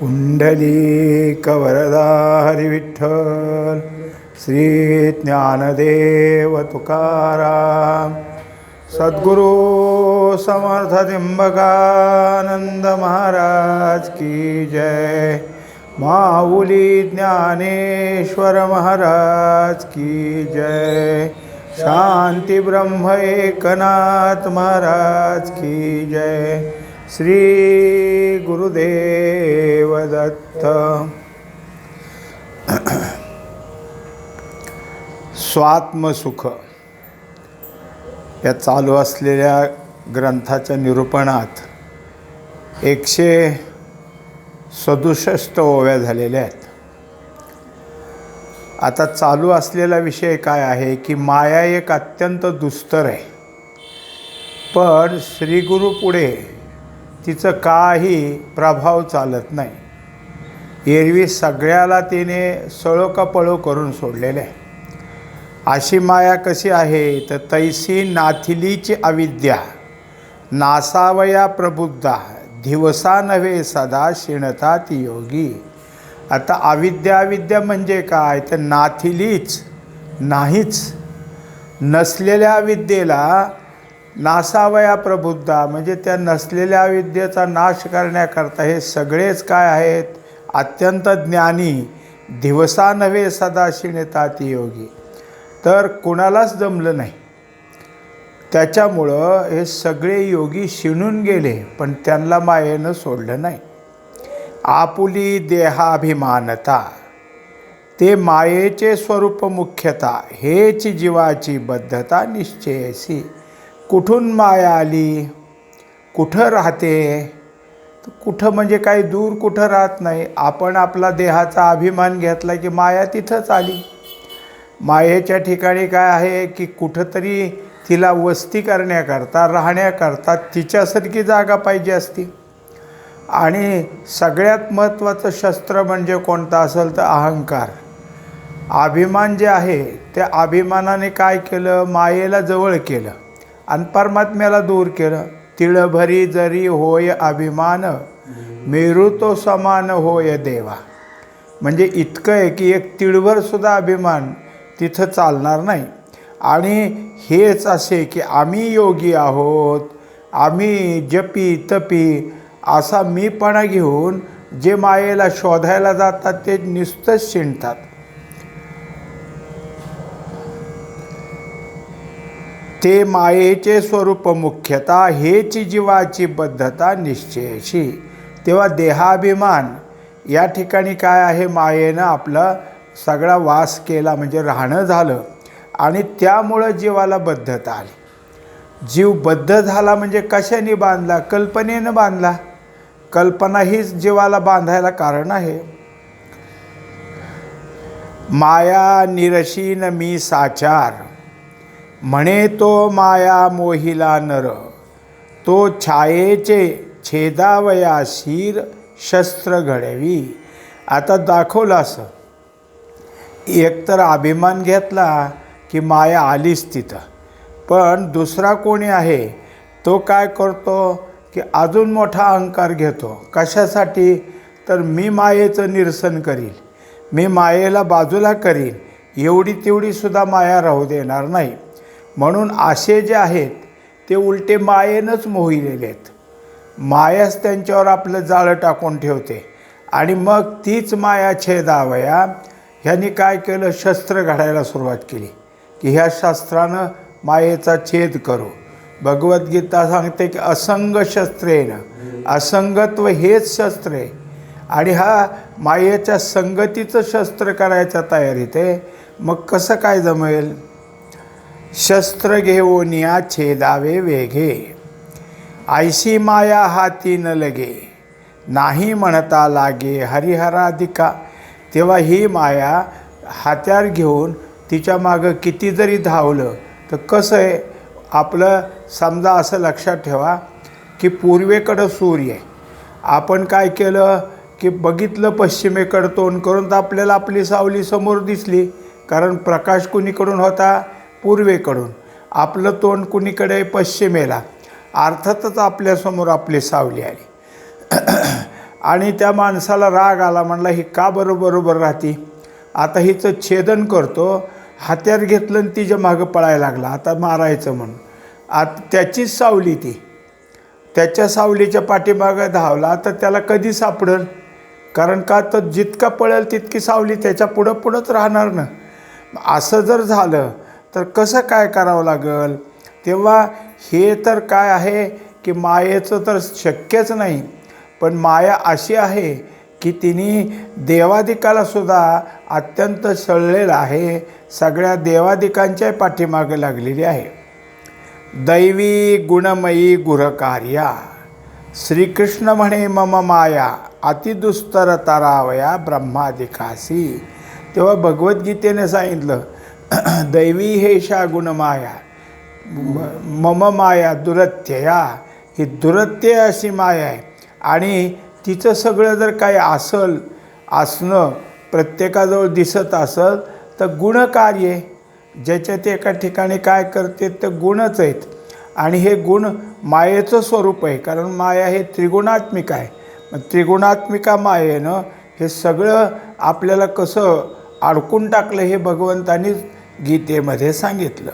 पुंडलीकवरदा हरिविठ्ठल श्री ज्ञानदेव तुकाराम सद्गुरु समर्थ त्र्यंबकानंद महाराज की जय माऊली ज्ञानेश्वर महाराज की जय शांती ब्रह्म एकनाथ महाराज की जय। श्री गुरुदेव दत्त स्वात्मसुख या चालू असलेल्या ग्रंथाच्या निरूपणात एकशे सदुसष्ट ओव्या झालेल्या आहेत. आता चालू असलेला विषय काय आहे की माया एक अत्यंत दुस्तर आहे. पण श्रीगुरु पुढे तिचं काही प्रभाव चालत नाही. एरवी सगळ्याला तिने सळोकापळो करून सोडलेले. आहे अशी माया कशी आहे? तर तैसी नाथिलीची अविद्या नासावया प्रबुद्धा दिवसा नव्हे सदा शिणता ती योगी. आता अविद्या अविद्या म्हणजे काय? तर नाथिलीच नाहीच. नसलेल्या विद्येला नासावया प्रबुद्धा म्हणजे त्या नसलेल्या विद्येचा नाश करण्याकरता हे सगळेच काय आहेत? अत्यंत ज्ञानी दिवसा नव्हे सदाशिणताती योगी. तर कुणालाच जमलं नाही. त्याच्यामुळं हे सगळे योगी शिणून गेले पण त्यांना मायेनं सोडलं नाही. आपुली देहाभिमानता. ते मायेचे स्वरूप मुख्यता हेच जीवाची बद्धता निश्चयसी. कुठून माया आली? कुठं राहते? कुठं म्हणजे काही दूर कुठं राहत नाही. आपण आपला देहाचा अभिमान घेतला की माया तिथंच आली. मायेच्या ठिकाणी काय आहे की कुठंतरी तिला वस्ती करण्याकरता राहण्याकरता तिच्यासारखी जागा पाहिजे असती. आणि सगळ्यात महत्त्वाचं शस्त्र म्हणजे कोणतं असेल तर अहंकार. अभिमान जे आहे त्या अभिमानाने काय केलं? मायेला जवळ केलं. आणि परमात्म्याला दूर केलं. तिळभरी जरी होय अभिमान मेरू तो समान होय देवा. म्हणजे इतकं आहे की एक तिळभरसुद्धा अभिमान तिथं चालणार नाही. आणि हेच असे की आम्ही योगी आहोत आम्ही जपी तपी असा मीपणा घेऊन जे मायेला शोधायला जातात ते नुसतंच शिणतात ते मायेचे स्वरूप मुख्यता हेच जीवाची बद्धता निश्चयशी. तेव्हा देहाभिमान या ठिकाणी काय आहे? मायेनं आपला सगळा वास केला म्हणजे राहणं झालं आणि त्यामुळं जीवाला बद्धता आली. जीव बद्ध झाला म्हणजे कशाने बांधला? कल्पनेनं बांधला. कल्पना हीच जीवाला बांधायला कारण आहे. माया निरशीन मी साचार. म्हणे तो माया मोहिला नर. तो छायेचे छेदावया शिर शस्त्र घडवी. आता दाखवलं असं. एकतर अभिमान घेतला की माया आलीच तिथं. पण दुसरा कोणी आहे तो काय करतो की अजून मोठा अहंकार घेतो. कशासाठी? तर मी मायेचं निरसन करील. मी मायेला बाजूला करीन. एवढी तेवढीसुद्धा माया राहू देणार नाही. म्हणून असे जे आहेत ते उलटे मायेनंच मोहिलेले आहेत. मायाच त्यांच्यावर आपलं जाळं टाकून ठेवते. आणि मग तीच माया छेदावया. ह्यांनी काय केलं? शस्त्र घडायला सुरुवात केली. की ह्या शास्त्रानं मायेचा छेद करू. भगवद्गीता सांगते की असंग शस्त्रेनं असंगत्व हेच शस्त्र. आहे आणि हा मायेच्या संगतीचं शस्त्र करायच्या तयारीत आहे. मग कसं काय जमेल? शस्त्र घेऊन या छेदावे वेघे. आयसी माया हाती न लगे. नाही म्हणता लागे हरिहराधिका. तेव्हा ही माया हात्यार घेऊन तिच्या मागं किती जरी धावलं तर कसं आहे? आपलं समजा असं लक्षात ठेवा की पूर्वेकडं सूर्य आहे. आपण काय केलं? की बघितलं पश्चिमेकडं तोंड करून तर आपल्याला आपली सावली समोर दिसली कारण प्रकाश कुणीकडून होता? पूर्वेकडून. आपलं तोंड कुणीकडे? पश्चिमेला. अर्थातच आपल्यासमोर आपली सावली आली. आणि त्या माणसाला राग आला. म्हणला ही का बरोबर बरोबर राहते? आता हिचं छेदन करतो. हात्यार घेतलं आणि तिच्या मागं पळायला लागला. आता मारायचं म्हणून. आता त्याचीच सावली ती. त्याच्या सावलीच्या पाठीमागं धावला. तर त्याला कधी सापडेल? कारण का तर जितका पळेल तितकी सावली त्याच्या पुढं पुढंच राहणार ना. असं जर झालं तर कसं काय करावं लागेल? तेव्हा हे तर काय आहे की मायेचं तर शक्यच नाही पण माया अशी आहे की तिने देवादिकाला सुद्धा अत्यंत सळलेलं आहे सगळ्या देवादिकांच्या पाठीमागे लागलेली आहे. दैवी गुणमयी गुरकार्या श्रीकृष्ण म्हणे मम माया अतिदुस्तर तरावया ब्रह्मादिकासी तेव्हा भगवद्गीतेने सांगितलं दैवी हेषा गुणमाया म- मम माया दुरत्यया ही दुरत्य अशी माया आहे आणि तिचं सगळं जर काही असल असणं प्रत्येकाजवळ दिसत असल तर गुणकार्य आहे. ज्याच्यात एका ठिकाणी काय करते तर गुणच आहेत आणि हे गुण मायेचं स्वरूप आहे कारण माया हे त्रिगुणात्मिक आहे मग त्रिगुणात्मिका मायेनं हे सगळं आपल्याला कसं अडकून टाकलं हे भगवंतानीच गीतेमध्ये सांगितलं.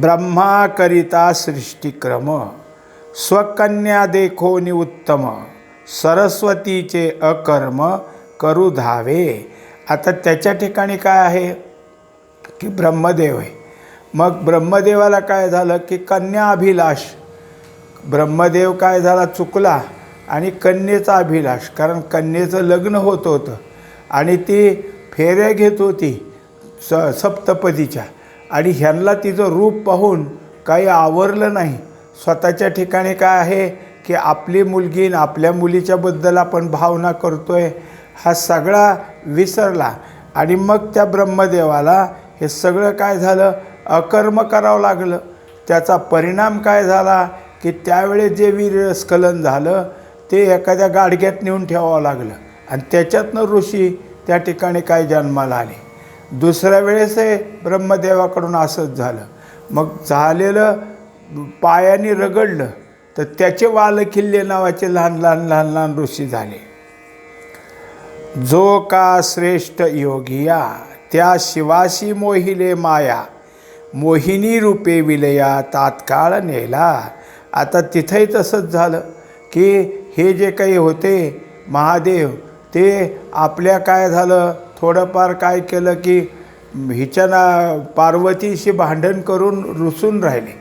ब्रह्माकरिता सृष्टिक्रम स्वकन्या देखो उत्तम सरस्वतीचे अकर्म करू धावे. आता त्याच्या ठिकाणी काय आहे? की ब्रह्मदेव आहे. मग ब्रह्मदेवाला काय झालं? की कन्या अभिलाष. ब्रह्मदेव काय झाला? चुकला. आणि कन्येचा अभिलाष. कारण कन्येचं लग्न होत होतं. आणि ती फेऱ्या घेत होती स सप्तपदीच्या. आणि ह्यांना तिचं रूप पाहून काही आवरलं नाही. स्वतःच्या ठिकाणी काय आहे की आपली मुलगी आपल्या मुलीच्याबद्दल आपण भावना करतो आहे हा सगळा विसरला. आणि मग त्या ब्रह्मदेवाला हे सगळं काय झालं? अकर्म करावं लागलं. त्याचा परिणाम काय झाला? की त्यावेळेस जे वीरस्खलन झालं ते एखाद्या गाडग्यात नेऊन ठेवावं लागलं. आणि त्याच्यातनं ऋषी त्या ठिकाणी काय जन्माला आले. दुसऱ्या वेळेस हे ब्रह्मदेवाकडून असंच झालं. मग झालेलं पायाने रगडलं तर त्याचे वालखिल्ले नावाचे लहान लहान लहान लहान ऋषी झाले. जो का श्रेष्ठ योगिया त्या शिवाशी मोहिले माया. मोहिनी रूपे विलया तात्काळ नेला. आता तिथंही तसंच झालं की हे जे काही होते महादेव ते आपल्या काय झालं? थोडंफार काय केलं की हिच्या ना पार्वतीशी भांडण करून रुसून राहिले.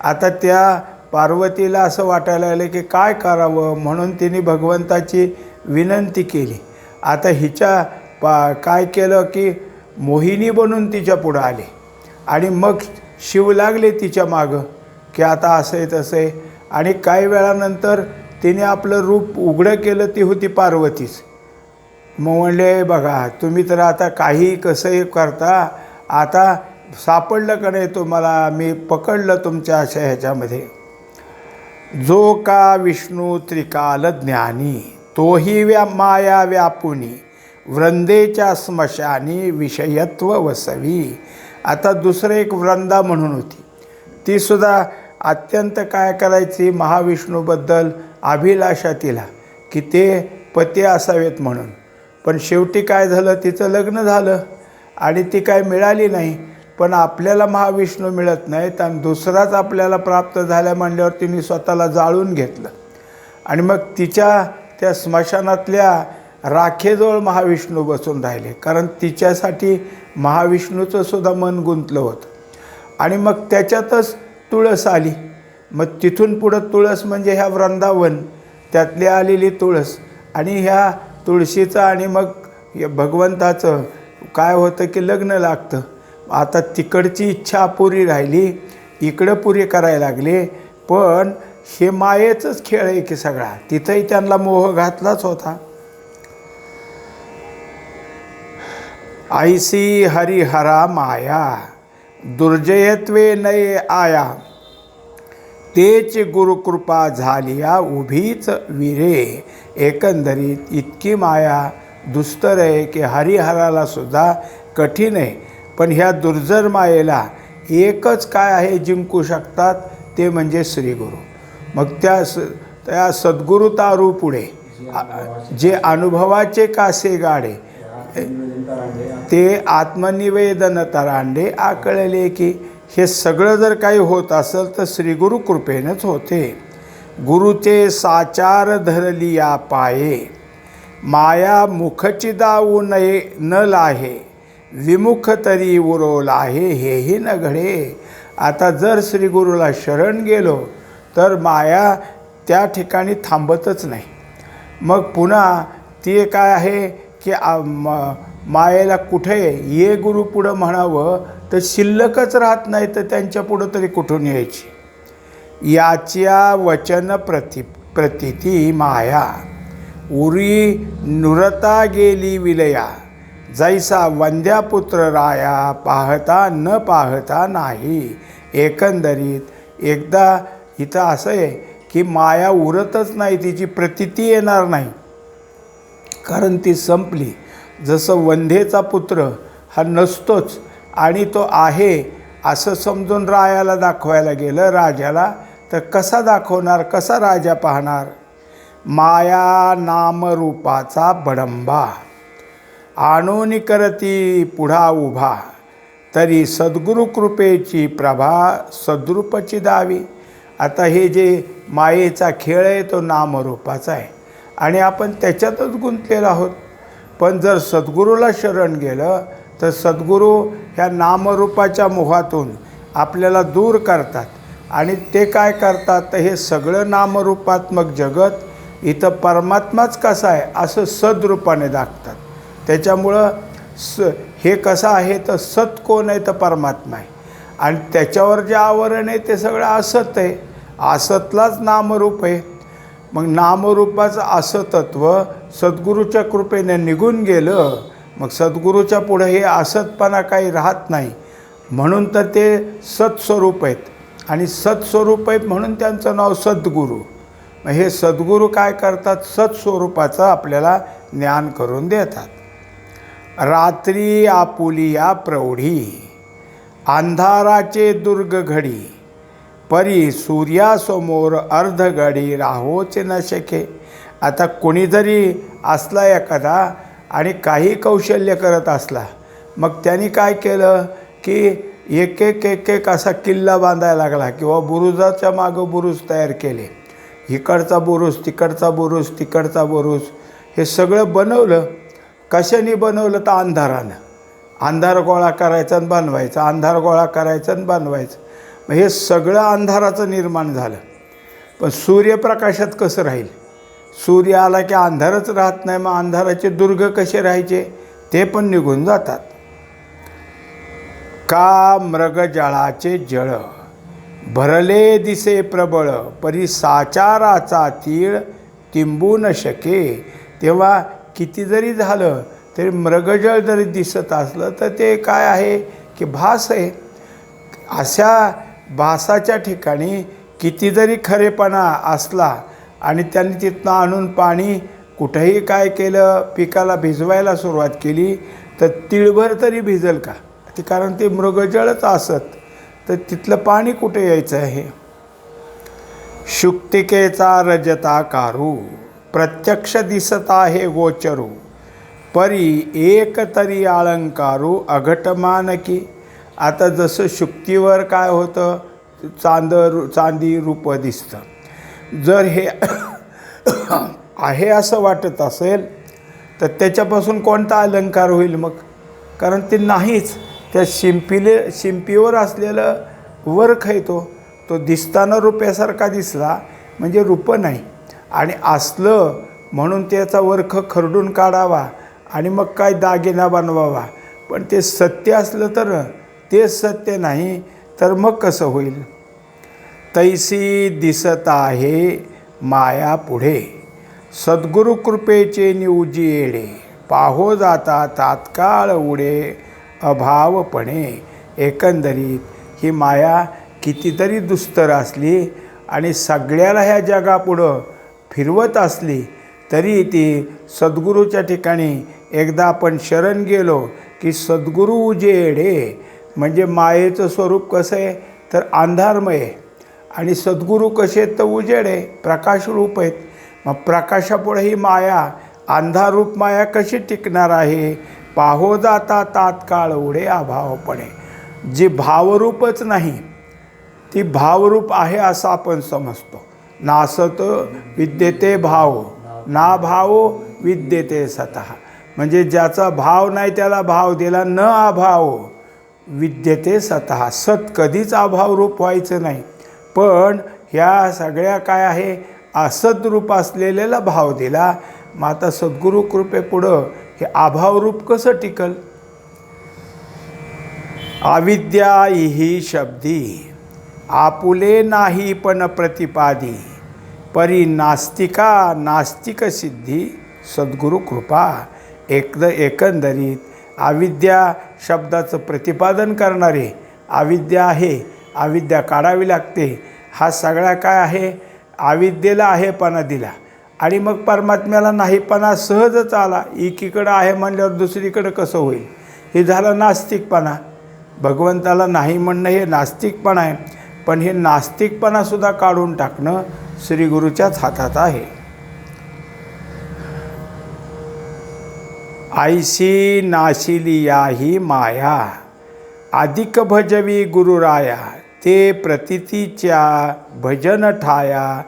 आता त्या पार्वतीला असं वाटायला लागलं की काय करावं? म्हणून तिने भगवंताची विनंती केली. आता हिच्या पा काय केलं की मोहिनी बनून तिच्या पुढं आले. आणि मग शिव लागले तिच्या मागं की आता असं आहे तसं आहे. आणि काही वेळानंतर तिने आपलं रूप उघडं केलं ती होती पार्वतीच. मग म्हणले बघा तुम्ही तर आता काही कसंही करता आता सापडलं का नाही तुम्हाला? मी पकडलं तुमच्या अशा ह्याच्यामध्ये. जो का विष्णू त्रिकाल ज्ञानी तोही व्या माया व्यापुनी वृंदेच्या स्मशानी विषयत्व वसवी. आता दुसरं एक वृंदा म्हणून होती. ती सुद्धा अत्यंत काय करायची महाविष्णूबद्दल अभिलाषा तिला की ते पती असावेत म्हणून. पण शेवटी काय झालं? तिचं लग्न झालं. आणि ती काय मिळाली नाही. पण आपल्याला महाविष्णू मिळत नाहीत आणि दुसराच आपल्याला प्राप्त झाल्या म्हणल्यावर तिने स्वतःला जाळून घेतलं. आणि मग तिच्या त्या स्मशानातल्या राखेजवळ महाविष्णू बसून राहिले. कारण तिच्यासाठी महाविष्णूचं सुद्धा मन गुंतलं होतं. आणि मग त्याच्यातच तुळस आली. मग तिथून पुढं तुळस म्हणजे ह्या वृंदावन त्यातली आलेली तुळस. आणि ह्या तुळशीचं आणि मग भगवंताचं. काय होतं की लग्न लागतं. आता तिकडची इच्छा अपुरी राहिली इकडं पुरी करायला लागले पण हे मायेचंच खेळ आहे की सगळा. तिथंही त्यांना मोह घातलाच होता. ऐसी हरिहरा माया दुर्जयत्वे नये आया. तेच गुरुकृपा झालिया उभीच विरे. एकंदरीत इतकी माया दुस्तर आहे की हरिहराला सुद्धा कठीण आहे. पण ह्या दुर्जर मायेला एकच काय आहे जिंकू शकतात ते म्हणजे श्रीगुरु. मग त्या स त्या सद्गुरू तारू पुढे. जे अनुभवाचे कासे गाडे ते आत्मनिवेदन तरांडे आकळले की हे सगळं जर काही होत असेल तर श्रीगुरु कृपेनंच होते. गुरुचे साचार धरली या पाये. माया मुखचिदाऊ नये न लाहे. विमुख तरी उरोल आहे हेही न घडे. आता जर श्रीगुरूला शरण गेलो तर माया त्या ठिकाणी थांबतच नाही. मग पुन्हा ते काय आहे की म- मायेला कुठे ये गुरु पुढं म्हणावं? तर शिल्लकच राहत नाही तर त्यांच्या पुढं तरी कुठून यायची? याच्या वचन प्रति प्रतिती माया. उरी नुरता गेली विलया. जैसा वंद्यापुत्र राया पाहता न पाहता नाही. एकंदरीत एकदा इथं असं आहे की माया उरतच नाही तिची प्रतिती येणार नाही. कारण ती संपली. जसं वंध्येचा पुत्र हा नसतोच आणि तो आहे असं समजून रायाला दाखवायला गेलं राजाला तर कसा दाखवणार कसा राजा पाहणार? माया नामरूपाचा बडंबा. आणून करती पुढा उभा. तरी सद्गुरु कृपेची प्रभा सद्रूपची दावी. आता हे जे मायेचा खेळ आहे तो नामरूपाचा आहे. आणि आपण त्याच्यातच गुंतलेलो आहोत. पण जर सद्गुरूला शरण गेलं तर सद्गुरू ह्या नामरूपाच्या मोहातून आपल्याला दूर करतात. आणि ते काय करतात? तर हे सगळं नामरूपात्मक जगत इथं परमात्माच कसा आहे असं सद्रूपाने दाखतात. त्याच्यामुळं स हे कसं आहे? तर सत कोण आहे? तर परमात्मा आहे. आणि त्याच्यावर जे आवरण आहे ते सगळं असत आहे. असतलाच नामरूप आहे. मग नामरूपाचं असतत्व सद्गुरूच्या कृपेने निघून गेलं मग सद्गुरूच्या पुढं हे असतपणा काही राहत नाही. म्हणून तर ते सत्स्वरूप आहेत. आणि सत्स्वरूप आहेत म्हणून त्यांचं नाव सद्गुरू. मग हे सद्गुरू काय करतात? सत्स्वरूपाचं आपल्याला ज्ञान करून देतात. रात्री आपुलिया प्रौढी अंधाराचे दुर्ग घडी परी सूर्यासमोर अर्धगडी राहोच न शके. आता कोणी जरी असला एखादा आणि काही कौशल्य करत असला मग त्यांनी काय केलं की एक एक एक एक असा किल्ला बांधायला लागला किंवा बुरुजाच्या मागं बुरुज तयार केले. इकडचा बुरुज तिकडचा बुरुज तिकडचा बुरुज हे सगळं बनवलं. कशाने बनवलं? तर अंधारानं. अंधार गोळा करायचा आणि बनवायचा अंधार गोळा करायचा आणि बनवायचं. मग हे सगळं अंधाराचं निर्माण झालं. पण सूर्यप्रकाशात कसं राहील? सूर्य आला की अंधारच राहत नाही मग अंधाराचे दुर्ग कसे राहायचे? ते पण निघून जातात. का मृगजळाचे जळ? भरले दिसे प्रबळ परी साचाराचा तीळ तिंबू न शके. तेव्हा किती जरी झालं तरी मृगजळ जरी दिसत असलं तर ते काय आहे? की भास आहे. अशा भासाच्या ठिकाणी किती जरी खरेपणा असला आणि त्यांनी तिथनं आणून पाणी कुठंही काय केलं पिकाला भिजवायला सुरुवात केली तर तिळभर तरी भिजल का? ते कारण ते मृगजळच असत. तर तिथलं पाणी कुठे यायचं आहे? शुक्तिकेचा रजता कारू प्रत्यक्ष दिसत आहे गोचरू परी एक तरी आळंकारू अघटमान की आता जसं शुक्तीवर काय होतं चांद चांदी रूप दिसतं. जर हे आहे असं वाटत असेल तर त्याच्यापासून कोणता अलंकार होईल मग? कारण ते नाहीच. त्या शिंपीले शिंपीवर असलेलं वर्क आहे तो. तो दिसताना रुपयासारखा दिसला म्हणजे रूप नाही. आणि असलं म्हणून त्याचा वर्ख खरडून काढावा आणि मग काय दागिना बनवावा. पण ते सत्य असलं तर तेच सत्य नाही तर मग कसं होईल? तैसी दिसत आहे माया पुढे. सद्गुरु कृपेचे निवजी येडे पाहो जाता तात्काळ उडे अभावपणे. एकंदरीत ही माया कितीतरी दुस्तर असली आणि सगळ्याला ह्या जगापुढं फिरवत असली तरी ती सद्गुरूच्या ठिकाणी एकदा आपण शरण गेलो की सद्गुरू उजेडे. म्हणजे मायेचं स्वरूप कसं आहे? तर अंधारमय. आहे आणि सद्गुरू कसे आहेत तर उजेड आहे प्रकाश रूप आहेत. मग प्रकाशापुढे ही माया अंधारूप माया कशी टिकणार आहे? पाहो जाता तात्काळ उडे अभावपणे. जी भावरूपच नाही ती भावरूप आहे असं आपण समजतो. नासत विद्येते भाव ना भाव विद्येते स्वतः म्हणजे ज्याचा भाव नाही त्याला भाव दिला न अभाव विद्यते स्वतः सत कधीच अभावरूप व्हायचं नाही. पण ह्या सगळ्या काय आहे? असद्रूप असलेल्याला भाव दिला. मग आता सद्गुरू कृपेपुढं हे अभावरूप कसं टिकल? अविद्या ही शब्दी. आपुले नाही पण प्रतिपादी. परी नास्तिका नास्तिक सिद्धी. सद्गुरू कृपा. एकद एकंदरीत. अविद्या शब्दाचं प्रतिपादन करणारे अविद्या आहे. अविद्या काढावी लागते. हा सगळा काय आहे? अविद्येला आहेपणा दिला. आणि मग परमात्म्याला नाहीपणा सहजच आला. एकीकडं आहे म्हणल्यावर दुसरीकडं कसं होईल? हे झालं नास्तिकपणा. भगवंताला नाही म्हणणं हे नास्तिकपणा आहे. पण हे नास्तिकपणासुद्धा काढून टाकणं श्रीगुरूच्याच हातात आहे. आईशी नाशिली याही माया. अधिक भजवी गुरुराया. ते प्रतितीच्या भजन ठाया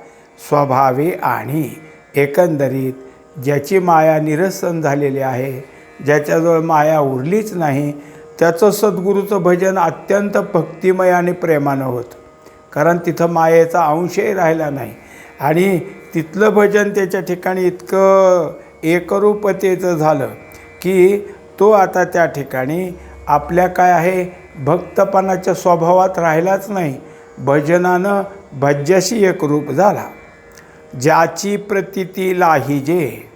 स्वभावे आणि एकंदरीत ज्याची माया निरसन झालेली आहे ज्याच्याजवळ माया उरलीच नाही त्याचं सद्गुरूचं भजन अत्यंत भक्तिमय आणि प्रेमानं होतं. कारण तिथं मायेचा अंशही राहिला नाही आणि तिथलं भजन त्याच्या ठिकाणी इतकं एकरूपतेचं झालं की तो आता त्या ठिकाणी आपल्या काय आहे भक्तपणाच्या स्वभावात राहिलाच नाही. भजनानं भज्याशी एकरूप झाला. ज्याची प्रतिती लाहिजे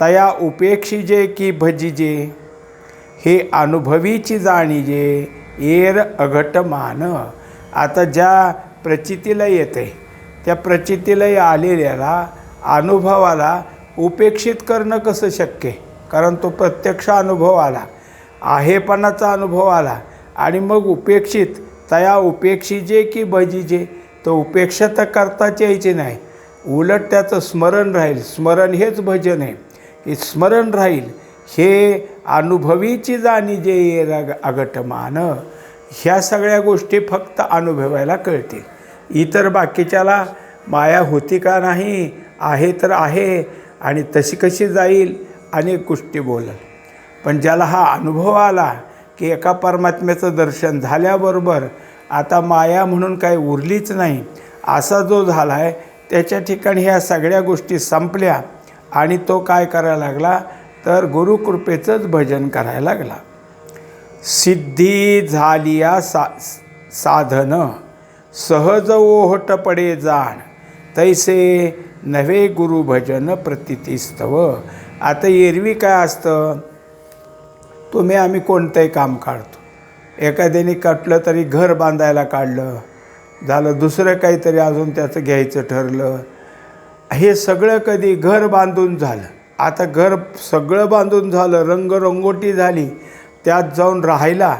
तया उपेक्षिजे की भजिजे हे अनुभवीची जाणीजे एर अघट मान. आता ज्या प्रचितीला येते त्या प्रचितीला आलेल्याला अनुभवाला उपेक्षित करणं कसं शक्य? कारण तो प्रत्यक्ष अनुभव आला आहेपणाचा अनुभव आला आणि मग उपेक्षित तया उपेक्षिजे की भजिजे तर उपेक्षा तर करताच यायची नाही. उलट त्याचं स्मरण राहील. स्मरण हेच भजन आहे. हे स्मरण राहील. हे अनुभवीची जाणी जे रग अगटमान. ह्या सगळ्या गोष्टी फक्त अनुभवायला कळतील. इतर बाकीच्याला माया होती का नाही आहे तर आहे आणि तशी कशी जाईल अनेक गोष्टी बोलल. पण ज्याला हा अनुभव आला की एका परमात्म्याचं दर्शन झाल्याबरोबर आता माया म्हणून काही उरलीच नाही. असा जो झाला आहे त्याच्या ठिकाणी ह्या सगळ्या गोष्टी संपल्या आणि तो काय करायला लागला? तर गुरुकृपेचंच भजन करायला लागला. सिद्धी झालिया सा साधन सहज ओहट पडे जाण. तैसे नवे गुरुभजन प्रतितीस्तव. आता एरवी काय असतं? तुम्ही आम्ही कोणतंही काम काढतो. एखाद्याने कटलं तरी घर बांधायला काढलं झालं दुसरं काहीतरी अजून त्याचं घ्यायचं ठरलं. हे सगळं कधी घर बांधून झालं. आता घर सगळं बांधून झालं रंगरंगोटी झाली त्यात जाऊन राहायला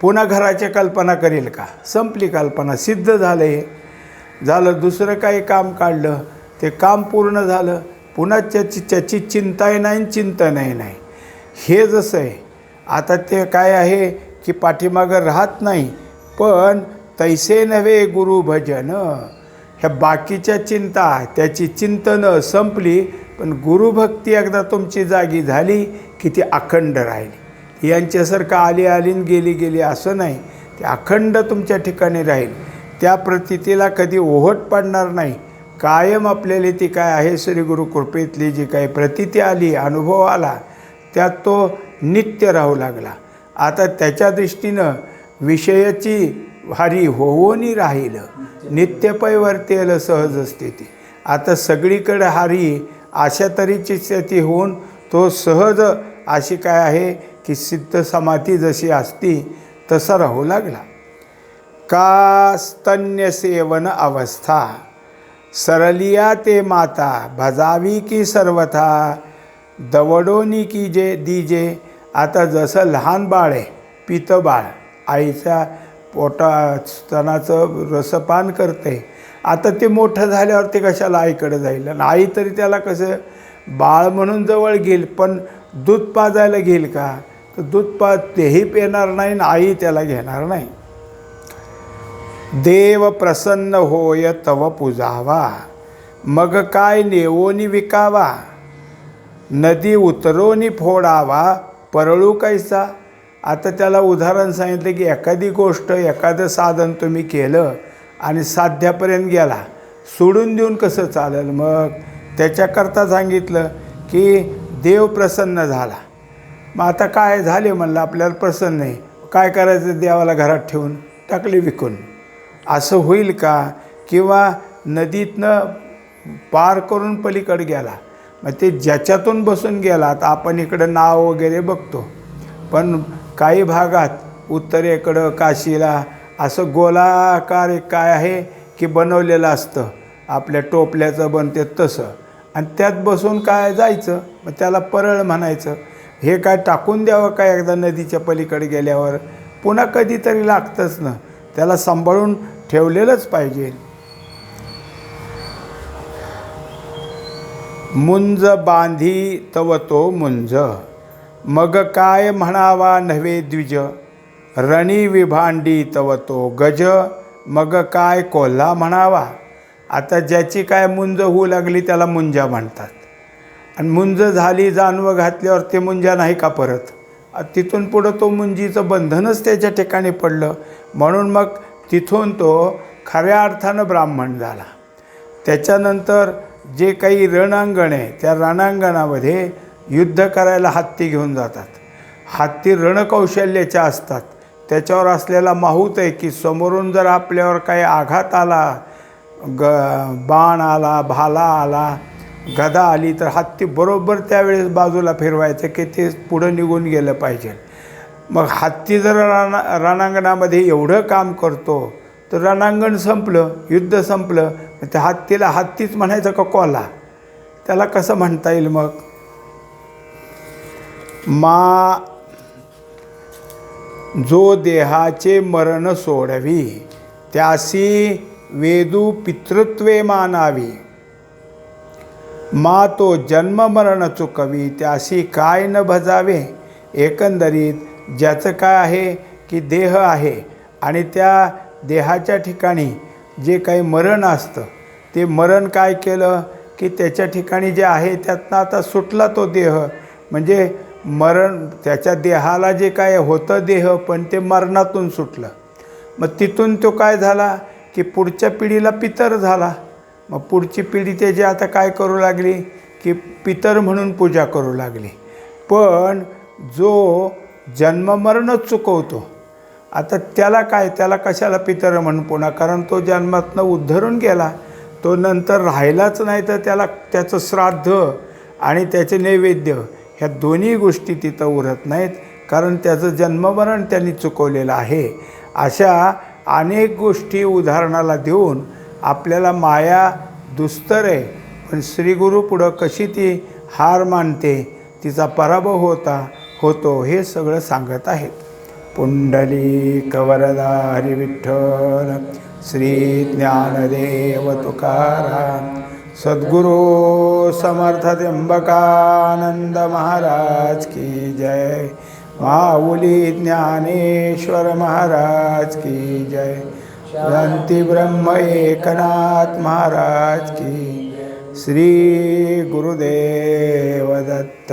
पुन्हा घराची कल्पना करेल का? संपली कल्पना सिद्ध झालं हे. झालं दुसरं काही काम काढलं ते काम पूर्ण झालं. पुन्हा त्याची त्याची चिंताही नाही चिंता नाही नाही. हे जसं आहे आता ते काय आहे की पाठीमागं राहत नाही पण तैसे नव्हे गुरु भजन. ह्या बाकीच्या चिंता त्याची चिंतनं संपली पण गुरुभक्ती एकदा तुमची जागी झाली की ती अखंड राहिली. यांच्यासारखं आली आलीन गेली गेली असं नाही ती अखंड तुमच्या ठिकाणी राहील. त्या प्रतितीला कधी ओहट पडणार नाही. कायम आपल्याला ती काय आहे? श्री गुरु कृपेतली जी काही प्रतिती आली अनुभव आला त्यात तो नित्य राहू लागला. आता त्याच्या दृष्टीनं विषयाची भारी होऊनी राहिलं. नित्यपय वर्तेल सहज स्थिती. आता सगळीकडे हारी अशा तऱ्हेची स्थिती होऊन तो सहज अशी काय आहे की सिद्ध समाधी जशी असती तसा राहू लागला. का स्तन्य सेवन अवस्था. सरलिया ते माता भजावी की सर्वथा दवडोनी की जे दीजे आता जसं लहान बाळ आहे पितं बाळ आईच्या पोटा स्तनाचं रसपान करते आता ते मोठं झाल्यावर ते कशाला आईकडे जाईल? आणि आई तरी त्याला कसं बाळ म्हणून जवळ घेईल पण दूध पाजायला घेईल का? तर दूध पा तेही पेणार नाही आणि आई त्याला घेणार नाही. देव प्रसन्न होय तव पूजावा. मग काय नेवोनी विकावा? नदी उतरोनी फोडावा. परळू कैसा? आता त्याला उदाहरण सांगितलं की एखादी गोष्ट एखादं साधन तुम्ही केलं आणि साध्यापर्यंत गेला सोडून देऊन कसं चालेल? मग त्याच्याकरता सांगितलं की देव प्रसन्न झाला. मग आता काय झाले म्हणलं? आपल्याला प्रसन्न नाही. काय करायचं देवाला घरात ठेवून? टाकले विकून. असं होईल का? किंवा नदीतनं पार करून पलीकडे गेला. मग ते ज्याच्यातून बसून गेला तर आपण इकडं नाव वगैरे बघतो. पण काही भागात उत्तरेकडं काशीला असं गोलाकार एक काय आहे की बनवलेलं असतं. आपल्या टोपल्याचं बनते तसं. आणि त्यात बसून काय जायचं? मग त्याला परळ म्हणायचं. हे काय टाकून द्यावं काय एकदा नदीच्या पलीकडे गेल्यावर? पुन्हा कधीतरी लागतंच ना. त्याला सांभाळून ठेवलेलंच पाहिजे. मुंज बांधी तव तो मुंज. मग काय म्हणावा नव्हे द्विज? रणी विभांडी तव तो गज. मग काय कोल्हा म्हणावा? आता ज्याची काय मुंज होऊ लागली त्याला मुंजा म्हणतात. आणि मुंज झाली जानवं घातल्यावर ते मुंजा नाही का परत? तिथून पुढं तो मुंजीचं बंधनच त्याच्या ठिकाणी पडलं. म्हणून मग तिथून तो खऱ्या अर्थानं ब्राह्मण झाला. त्याच्यानंतर जे काही रणांगण आहे त्या रणांगणामध्ये युद्ध करायला हत्ती घेऊन जातात. हत्ती रणकौशल्याच्या असतात. त्याच्यावर असलेला माहूत आहे की समोरून जर आपल्यावर काही आघात आला ग बाण आला भाला आला गदा आली तर हत्ती बरोबर त्यावेळेस बाजूला फिरवायचं की ते पुढं निघून गेलं पाहिजे. मग हत्ती जर रणा रणांगणामध्ये एवढं काम करतो तर रणांगण संपलं युद्ध संपलं त्या हत्तीला हत्तीच म्हणायचं का कोला? त्याला कसं म्हणता येईल मग? मा जो देहाचे मरण सोडवी त्यासी वेदू पितृत्वे मानावी. मा तो जन्म मरण चुकवी त्याशी काय न भजावे? एकंदरीत ज्याचं काय आहे की देह आहे आणि त्या देहाच्या ठिकाणी जे काही मरण असतं ते मरण काय केलं? की त्याच्या ठिकाणी जे आहे त्यातनं आता सुटला तो देह. म्हणजे मरण त्याच्या देहाला जे काय होतं देह पण ते मरणातून सुटलं. मग तिथून तो काय झाला? की पुढच्या पिढीला पितर झाला. मग पुढची पिढी त्याची आता काय करू लागली? की पितर म्हणून पूजा करू लागली. पण जो जन्ममरणच चुकवतो आता त्याला काय त्याला कशाला पितर म्हणून पुन्हा कारण तो जन्मातनं उद्धरून गेला तो नंतर राहिलाच नाही तर त्याला त्याचं श्राद्ध आणि त्याचे नैवेद्य ह्या दोन्ही गोष्टी तिथं उरत नाहीत कारण त्याचं जन्ममरण त्यांनी चुकवलेलं आहे. अशा अनेक गोष्टी उदाहरणाला देऊन आपल्याला माया दुस्तर आहे पण श्रीगुरु पुढं कशी ती हार मानते तिचा पराभव होता होतो हे सगळं सांगत आहेत. पुंडली कवरदा हरिविठ्ठल श्री ज्ञानदेव तुकाराम सद्गुरू समर्थ त्र्यंबकानंद महाराज की जय माऊली ज्ञानेश्वर महाराज की जय शांती ब्रह्म एकनाथ महाराज की श्री गुरुदेव दत्त।